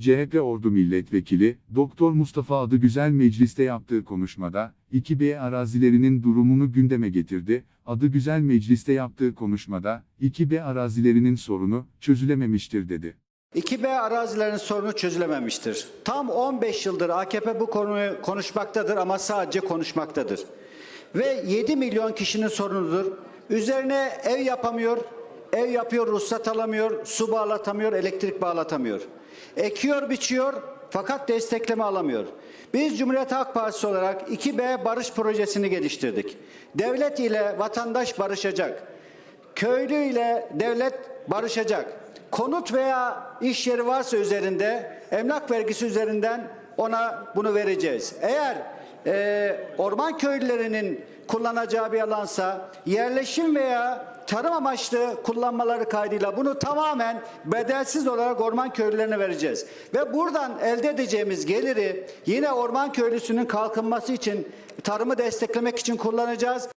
CHP Ordu Milletvekili, Doktor Mustafa Adıgüzel mecliste yaptığı konuşmada, 2B arazilerinin durumunu gündeme getirdi. Adıgüzel mecliste yaptığı konuşmada, 2B arazilerinin sorunu çözülememiştir dedi. 2B arazilerin sorunu çözülememiştir. Tam 15 yıldır AKP bu konuyu konuşmaktadır ama sadece konuşmaktadır. Ve 7 milyon kişinin sorunudur. Üzerine ev yapamıyor, ev yapıyor, ruhsat alamıyor, su bağlatamıyor, elektrik bağlatamıyor. Ekiyor, biçiyor fakat destekleme alamıyor. Biz Cumhuriyet Halk Partisi olarak 2B barış projesini geliştirdik. Devlet ile vatandaş barışacak. Köylü ile devlet barışacak. Konut veya iş yeri varsa üzerinde emlak vergisi üzerinden ona bunu vereceğiz. Eğer e, orman köylülerinin kullanacağı bir alansa yerleşim veya tarım amaçlı kullanmaları kaydıyla bunu tamamen bedelsiz olarak orman köylülerine vereceğiz. Ve buradan elde edeceğimiz geliri yine orman köylüsünün kalkınması için tarımı desteklemek için kullanacağız.